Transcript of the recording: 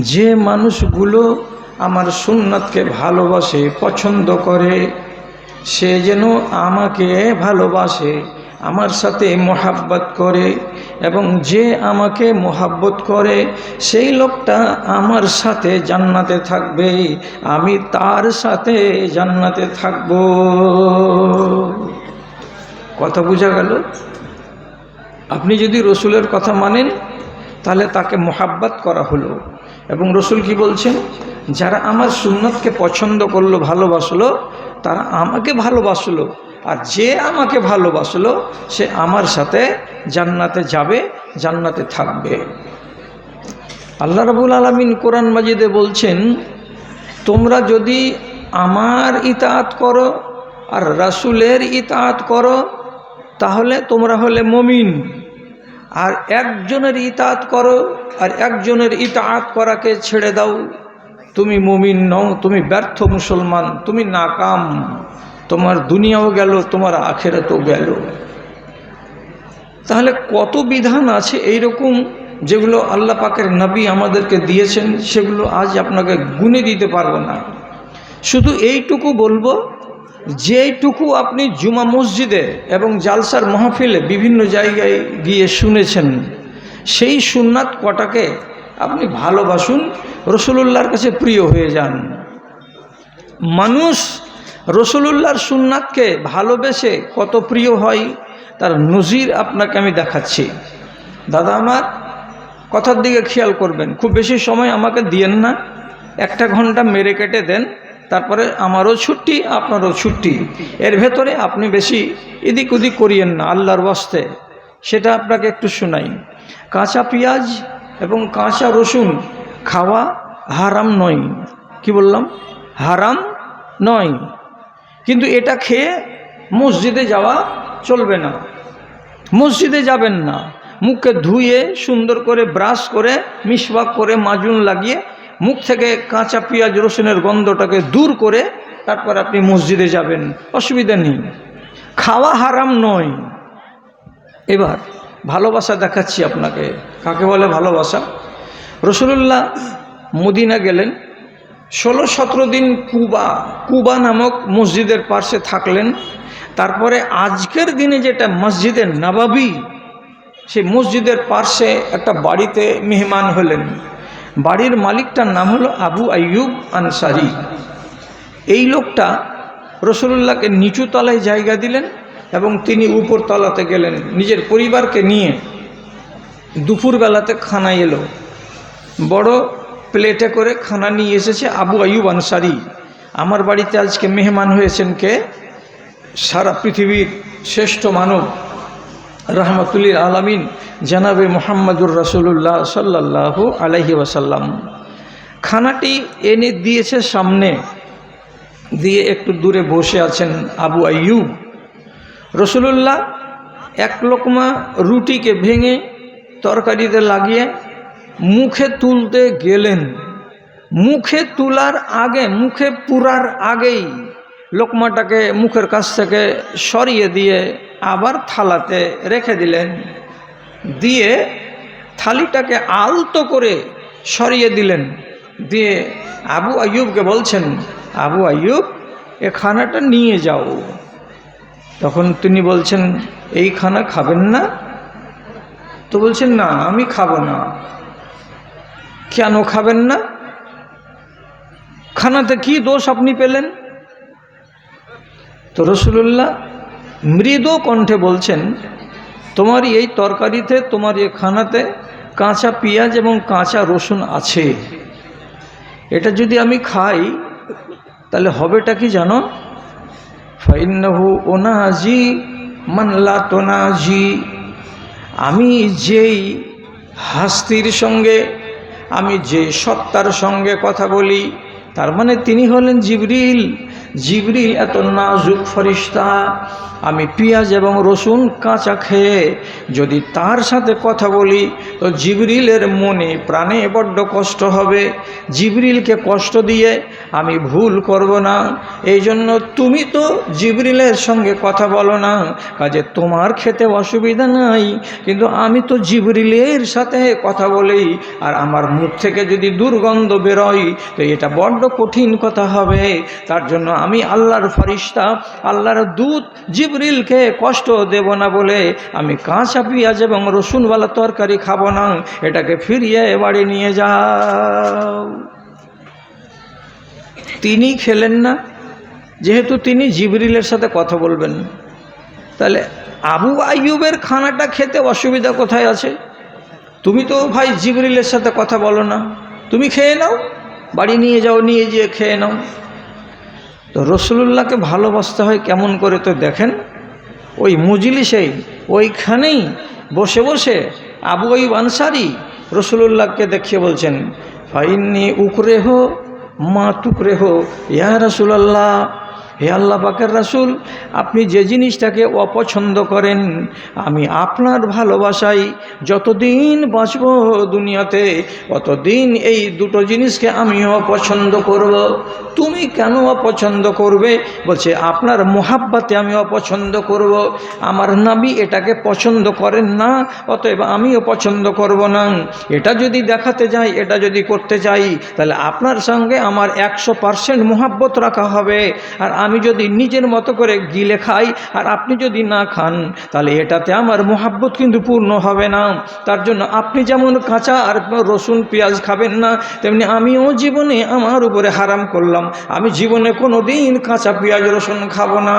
যে মানুষগুলো আমার সুন্নাতকে ভালোবাসে, পছন্দ করে, সে যেন আমাকে ভালোবাসে, আমার সাথে মোহাব্বত করে এবং যে আমাকে মোহাব্বত করে, সেই লোকটা আমার সাথে জান্নাতে থাকবে, আমি তার সাথে জান্নাতে থাকব। কথা বোঝা গেল? আপনি যদি রসুলের কথা মানেন, তাহলে তাকে মোহাব্বত করা হলো। এবং রসুল কি বলছেন? যারা আমার সুন্নতকে পছন্দ করল, ভালোবাসলো, তারা আমাকে ভালোবাসলো। আর যে আমাকে ভালোবাসলো, সে আমার সাথে জান্নাতে যাবে, জান্নাতে থাকবে। আল্লাহ রাবুল আলমিন কোরআন মাজিদে বলছেন, তোমরা যদি আমার ইতাত করো আর রাসুলের ইতাত করো, তাহলে তোমরা হলে মমিন। আর একজনের ইতাত করো আর একজনের ইতাত করাকে ছেড়ে দাও। তুমি মুমিন নও, তুমি ব্যর্থ মুসলমান, তুমি নাকাম। তোমার দুনিয়াও গেল, তোমার আখেরাতও গেল। তাহলে কত বিধান আছে এইরকম যেগুলো আল্লাহ পাকের নবী আমাদেরকে দিয়েছেন, সেগুলো আজ আপনাকে গুনে দিতে পারব না। শুধু এইটুকু বলব যেইটুকু আপনি জুমা মসজিদে এবং জালসার মাহফিলে বিভিন্ন জায়গায় গিয়ে শুনেছেন, সেই সুন্নাত কটাকে আপনি ভালোবাসুন, রসুলুল্লাহর কাছে প্রিয় হয়ে যান। মানুষ রসুলুল্লাহর সুন্নাতকে ভালোবেসে কত প্রিয় হয়, তার নজির আপনাকে আমি দেখাচ্ছি। দাদা আমার, কথার দিকে খেয়াল করবেন, খুব বেশি সময় আমাকে দিয়েন না, একটা ঘণ্টা মেরে কেটে দেন। তারপরে আমারও ছুটি, আপনারও ছুটি। এর ভেতরে আপনি বেশি এদিক ওদিক করিয়েন না, আল্লাহর বস্তে সেটা আপনাকে একটু শোনাই। কাঁচা পেঁয়াজ এবং কাঁচা রসুন খাওয়া হারাম নয়। কি বললাম? হারাম নয়। কিন্তু এটা খেয়ে মসজিদে যাওয়া চলবে না। মসজিদে যাবেন না। মুখকে ধুয়ে সুন্দর করে ব্রাশ করে, মিসওয়াক করে, মাজুন লাগিয়ে মুখ থেকে কাঁচা পেঁয়াজ, রসুনের গন্ধটাকে দূর করে তারপর আপনি মসজিদে যাবেন। অসুবিধা নেই। খাওয়া হারাম নয়। এবার ভালোবাসা দেখাচ্ছি আপনাকে। কাকে বলে ভালোবাসা? রসুল্লাহ মদিনা গেলেন। ষোলো সতেরো দিন কুবা কুবা নামক মসজিদের পাশে থাকলেন। তারপরে আজকের দিনে যেটা মসজিদের নবাবি, সেই মসজিদের পার্শ্বে একটা বাড়িতে মেহমান হলেন। বাড়ির মালিকটার নাম হলো আবু আইয়ুব আনসারি। এই লোকটা রসুল্লাহকে নিচু তলায় জায়গা দিলেন এবং তিনি উপর তলাতে গেলেন। নিজের পরিবারকে নিয়ে দুপুরবেলাতে খানা এলো। বড় প্লেটে করে খানা নিয়ে এসেছে আবু আইয়ুব আনসারি। আমার বাড়িতে আজকে মেহমান হয়েছেন কে? সারা পৃথিবীর শ্রেষ্ঠ মানব। রহমতুল্লির আলমিন জানাবে মোহাম্মদুর রসুল্লাহ সাল্লাহু আলহি ওয়াসাল্লাম। খানাটি এনে দিয়েছে সামনে দিয়ে একটু দূরে বসে আছেন আবু আইয়ুব। রসুলুল্লাহ এক লোকমা রুটিকে ভেঙে তরকারিতে লাগিয়ে মুখে তুলতে গেলেন। মুখে তোলার আগে, মুখে পুরার আগেই লোকমাটাকে মুখের কাছ থেকে সরিয়ে দিয়ে আবার থালাতে রেখে দিলেন। দিয়ে থালিটাকে আলতো করে সরিয়ে দিলেন। দিয়ে আবু আয়ুবকে বলছেন, আবু আয়ুব এ খানাটা নিয়ে যাও। তখন তিনি বলছেন, এই খানা খাবেন না? তো বলছেন, না, আমি খাব না। কেন খাবেন না? খানাতে কি দোষ আপনি পেলেন? তো রসুল্লাহ মৃদু কণ্ঠে বলছেন, তোমার এই তরকারিতে, তোমার এই খানাতে কাঁচা পেঁয়াজ এবং কাঁচা রসুন আছে। এটা যদি আমি খাই, তাহলে হবেটা কি জানো? ফাইন্নাহু ওনাজি মানলা তোনাজি। আমি যেই হাস্তির সঙ্গে, আমি যে সত্তার সঙ্গে কথা বলি, তার মানে তিনি হলেন জিবরিল। জিবরিল এত নাজুক ফরিস্তা, আমি পেঁয়াজ এবং রসুন কাঁচা খেয়ে যদি তার সাথে কথা বলি, তো জিবরিলের মনে প্রাণে বড্ড কষ্ট হবে। জিবরিলকে কষ্ট দিয়ে আমি ভুল করব না। এই জন্য তুমি তো জিবরিলের সঙ্গে কথা বলো না। কাজে তোমার খেতে অসুবিধা নাই। কিন্তু আমি তো জিবরিলের সাথে কথা বলি। আর আমার মুখ থেকে যদি দুর্গন্ধ বেরোয়, তো এটা বড্ড কঠিন কথা হবে। তার জন্য আমি আল্লাহর ফরিস্তা, আল্লাহর দূত জিবরিলকে কষ্ট দেব না বলে আমি কাঁচা পেঁয়াজ এবং রসুনওয়ালা তরকারি খাব না। এটাকে ফিরিয়ে বাড়ি নিয়ে যাও। তিনি খেলেন না। যেহেতু তিনি জিবরিলের সাথে কথা বলবেন। তাহলে আবু আইয়ুবের খানাটা খেতে অসুবিধা কোথায় আছে? তুমি তো ভাই জিবরিলের সাথে কথা বলো না। তুমি খেয়ে নাও, বাড়ি নিয়ে যাও, নিয়ে গিয়ে খেয়ে নাও। তো রসুল্লাহকে ভালোবাসতে হয় কেমন করে তো দেখেন? ওই মজলিসেই, ওইখানেই বসে বসে আবু আইব আনসারি রসুল্লাহকে দেখিয়ে বলছেন ফাইনি উকরে হো মা টুকরে হো ইয়া রসুলাল্লাহ হে আল্লাহ পাকের রাসুল, আপনি যে জিনিসটাকে অপছন্দ করেন, আমি আপনার ভালোবাসাই যতদিন বাঁচব দুনিয়াতে, অতদিন এই দুটো জিনিসকে আমি অপছন্দ করব। তুমি কেন অপছন্দ করবে? বলছে, আপনার মোহাব্বাতে আমি অপছন্দ করব। আমার নাবি এটাকে পছন্দ করেন না, অতএব আমিও পছন্দ করব না। এটা যদি দেখাতে যাই, এটা যদি করতে চাই তাহলে আপনার সঙ্গে আমার একশো পারসেন্ট মোহাব্বত রাখা হবে। আর আমি যদি নিজের মতো করে গিলে খাই আর আপনি যদি না খান, তাহলে এটাতে আমার মোহাব্বত কিন্তু পূর্ণ হবে না। তার জন্য আপনি যেমন কাঁচা আর রসুন পেঁয়াজ খাবেন না, তেমনি আমিও জীবনে আমার উপরে হারাম করলাম। আমি জীবনে কোনো দিন কাঁচা পেঁয়াজ, রসুন খাব না।